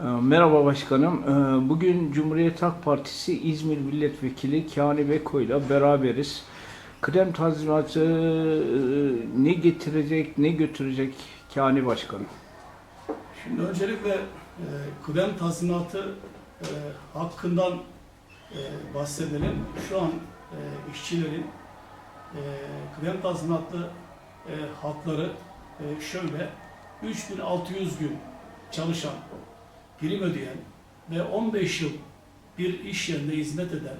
Ee, Merhaba başkanım. Ee, Bugün Cumhuriyet Halk Partisi İzmir Milletvekili Kani Beko ile beraberiz. Kıdem tazminatı e, ne getirecek, ne götürecek Kani Başkanım? Şimdi öncelikle e, kıdem tazminatı e, hakkından bahsedelim. Şu an işçilerin kıdem tazminatlı hakları şöyle 3600 gün çalışan, prim ödeyen ve 15 yıl bir iş yerinde hizmet eden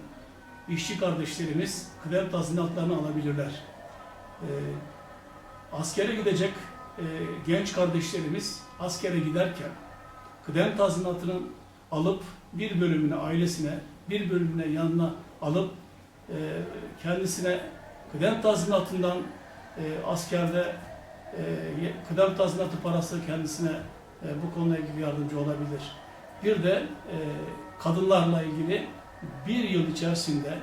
işçi kardeşlerimiz kıdem tazminatlarını alabilirler. E, askere gidecek e, genç kardeşlerimiz askere giderken kıdem tazminatının alıp bir bölümünü ailesine, bir bölümüne yanına alıp e, kendisine kıdem tazminatından e, askerde e, kıdem tazminatı parası kendisine e, bu konuyla ilgili yardımcı olabilir. Bir de e, kadınlarla ilgili bir yıl içerisinde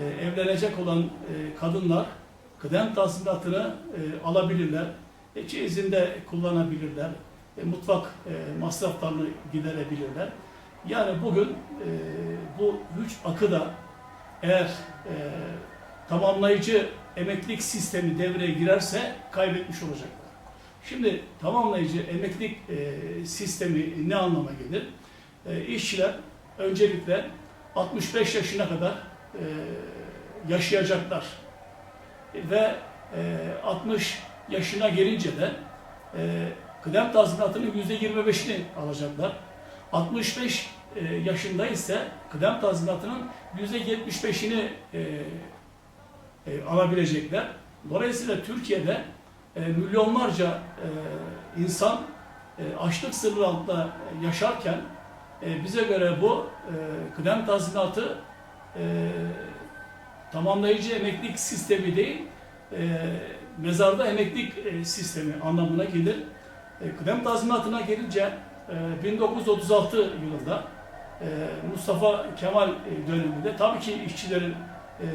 e, evlenecek olan e, kadınlar kıdem tazminatını e, alabilirler. E, çeyizinde kullanabilirler. E, mutfak e, masraflarını giderebilirler. Yani bugün e, bu üç akı da eğer e, tamamlayıcı emeklilik sistemi devreye girerse kaybetmiş olacaklar. Şimdi tamamlayıcı emeklilik e, sistemi ne anlama gelir? E, işçiler öncelikle 65 yaşına kadar e, yaşayacaklar ve e, 60 yaşına gelince de e, kıdem tazminatının yüzde 25'ini alacaklar. 65 e, yaşında ise kıdem tazminatının yüzde 75'ini e, e, alabilecekler. Dolayısıyla Türkiye'de e, milyonlarca e, insan e, açlık sınırı altında yaşarken bize göre bu e, kıdem tazminatı tamamlayıcı emeklilik sistemi değil, e, mezarda emeklilik sistemi anlamına gelir. E, kıdem tazminatına gelince e, 1936 yılında Mustafa Kemal döneminde tabii ki işçilerin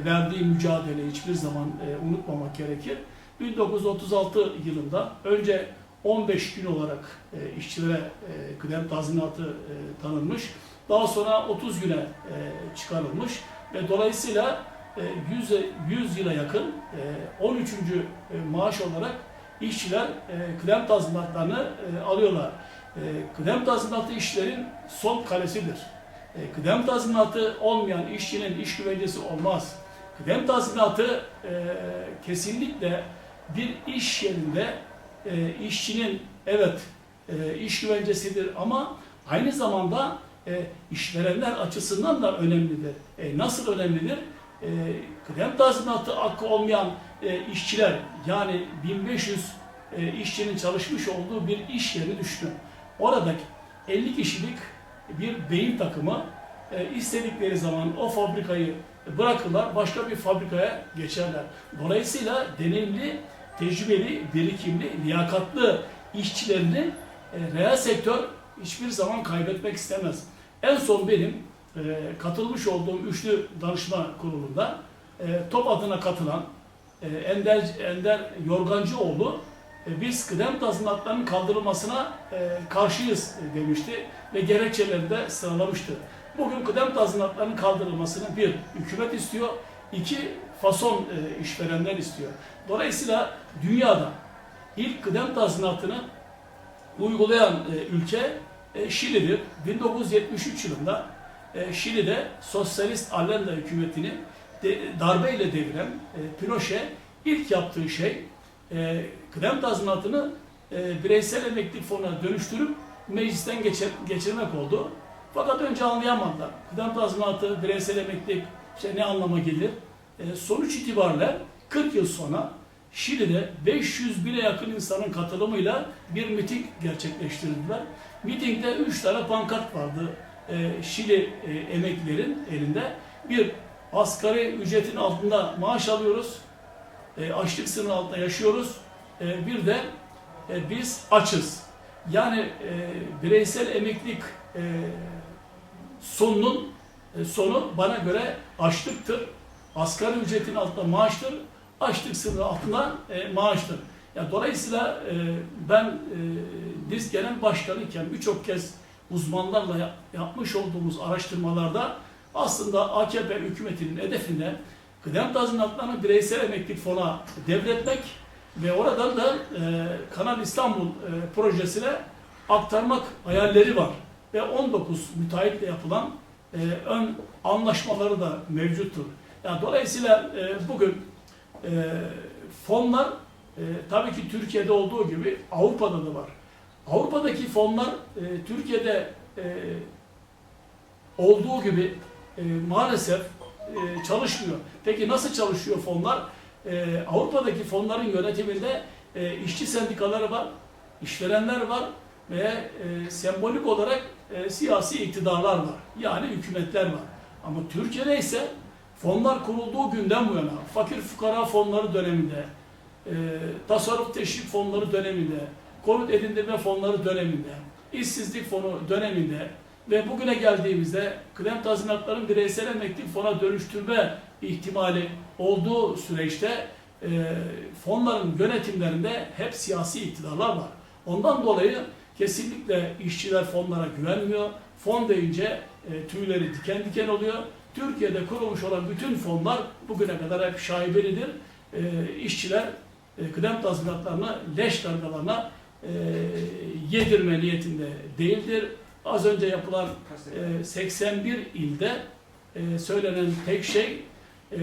verdiği mücadele hiçbir zaman unutmamak gerekir. 1936 yılında önce 15 gün olarak e, işçilere e, kıdem tazminatı e, tanınmış. Daha sonra 30 güne e, çıkarılmış ve dolayısıyla e, 100, 100 yıla yakın e, 13. e, maaş olarak işçiler e, kıdem tazminatlarını e, alıyorlar. E, kıdem tazminatı işçilerin son kalesidir. E, kıdem tazminatı olmayan işçinin iş güvencesi olmaz. Kıdem tazminatı e, kesinlikle bir iş yerinde e, işçinin evet e, iş güvencesidir ama aynı zamanda e, işverenler açısından da önemlidir. E, nasıl önemlidir? E, kıdem tazminatı hakkı olmayan e, işçiler yani 1500 e, işçinin çalışmış olduğu bir iş yeri düşünün. Oradaki 50 kişilik bir beyin takımı e, istedikleri zaman o fabrikayı bırakırlar, başka bir fabrikaya geçerler. Dolayısıyla deneyimli, tecrübeli, birikimli, liyakatlı işçilerini e, reel sektör hiçbir zaman kaybetmek istemez. En son benim e, katılmış olduğum üçlü danışma kurulunda e, top adına katılan e, Ender, Ender Yorgancıoğlu e, biz kıdem tazminatlarının kaldırılmasına e, karşıyız demişti ve gerekçeleri de sıralamıştı. Bugün kıdem tazminatlarının kaldırılmasını bir, hükümet istiyor, iki, fason e, işverenler istiyor. Dolayısıyla dünyada ilk kıdem tazminatını uygulayan e, ülke e, Şili'dir. 1973 yılında e, Şili'de sosyalist Allende hükümetini de, darbeyle deviren e, Pinochet ilk yaptığı şey e, kıdem tazminatını e, bireysel emeklilik fonuna dönüştürüp meclisten geçir, geçirmek oldu. Fakat önce anlayamadılar. Kıdem tazminatı, bireysel emeklilik işte ne anlama gelir? E, sonuç itibariyle 40 yıl sonra Şili'de 500 bine yakın insanın katılımıyla bir miting gerçekleştirdiler. Mitingde 3 tane pankart vardı e, Şili e, emeklilerin elinde. Bir, asgari ücretin altında maaş alıyoruz. E, açlık sınırı altında yaşıyoruz. Bir de biz açız. Yani bireysel emeklilik sonunun sonu bana göre açlıktır. Asgari ücretin altında maaştır. Açlık sınırı altında e, maaştır. Ya dolayısıyla e, ben e, DİSK Genel Başkanı birçok kez uzmanlarla yap- yapmış olduğumuz araştırmalarda aslında AKP hükümetinin hedefinde kıdem tazminatlarını bireysel emeklilik fona devretmek ve oradan da e, Kanal İstanbul e, projesine aktarmak hayalleri var. Ve 19 müteahhitle yapılan e, ön anlaşmaları da mevcuttur. Yani dolayısıyla e, bugün e, fonlar e, tabii ki Türkiye'de olduğu gibi Avrupa'da da var. Avrupa'daki fonlar e, Türkiye'de e, olduğu gibi e, maalesef e, çalışmıyor. Peki nasıl çalışıyor fonlar? E, Avrupa'daki fonların yönetiminde e, işçi sendikaları var, işverenler var ve e, sembolik olarak e, siyasi iktidarlar var. Yani hükümetler var. Ama Türkiye'de ise fonlar kurulduğu günden bu yana fakir fukara fonları döneminde, e, tasarruf teşvik fonları döneminde, konut edindirme fonları döneminde, işsizlik fonu döneminde ve bugüne geldiğimizde kıdem tazminatların bireysel emeklilik fona dönüştürme ihtimali olduğu süreçte e, fonların yönetimlerinde hep siyasi iktidarlar var. Ondan dolayı kesinlikle işçiler fonlara güvenmiyor. Fon deyince e, tüyleri diken diken oluyor. Türkiye'de kurulmuş olan bütün fonlar bugüne kadar hep şaibelidir. E, işçiler e, kıdem tazminatlarını leş kargalarına e, yedirme niyetinde değildir. Az önce yapılan e, 81 ilde e, söylenen tek şey e,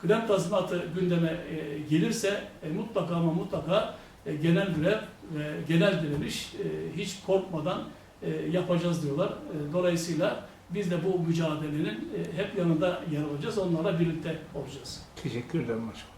kıdem tazminatı gündeme e, gelirse e, mutlaka ama mutlaka e, genel grev ve genel direniş e, hiç korkmadan e, yapacağız diyorlar. E, dolayısıyla biz de bu mücadelenin e, hep yanında yer alacağız. Onlarla birlikte olacağız. Teşekkür ederim başkanım.